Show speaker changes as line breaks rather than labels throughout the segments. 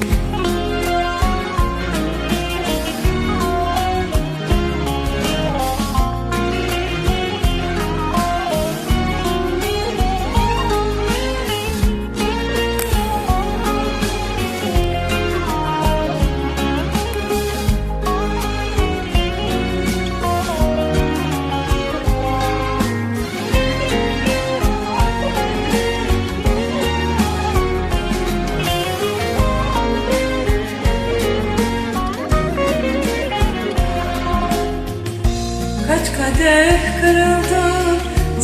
Kaç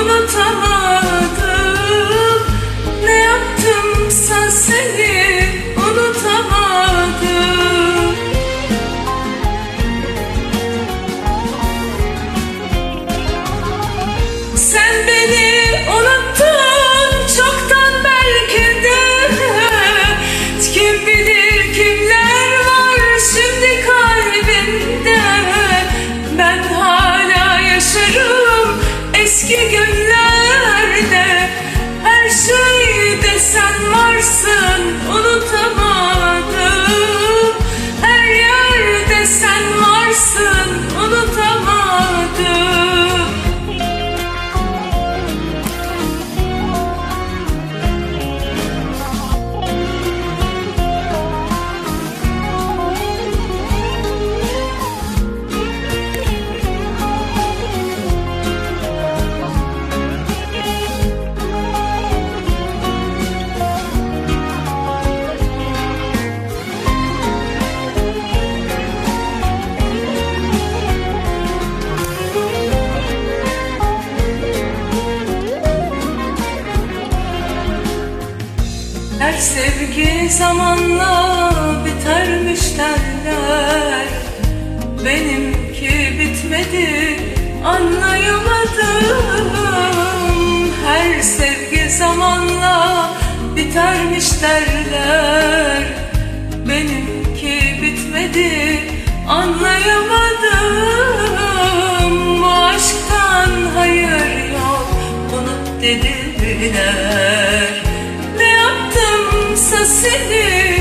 unutamadım sevgi zamanla bitermiş derler. Benimki bitmedi anlayamadım. Her sevgi zamanla bitermiş derler. Benimki bitmedi anlayamadım. Bu aşktan hayır yok unut Ne yaptımsa seni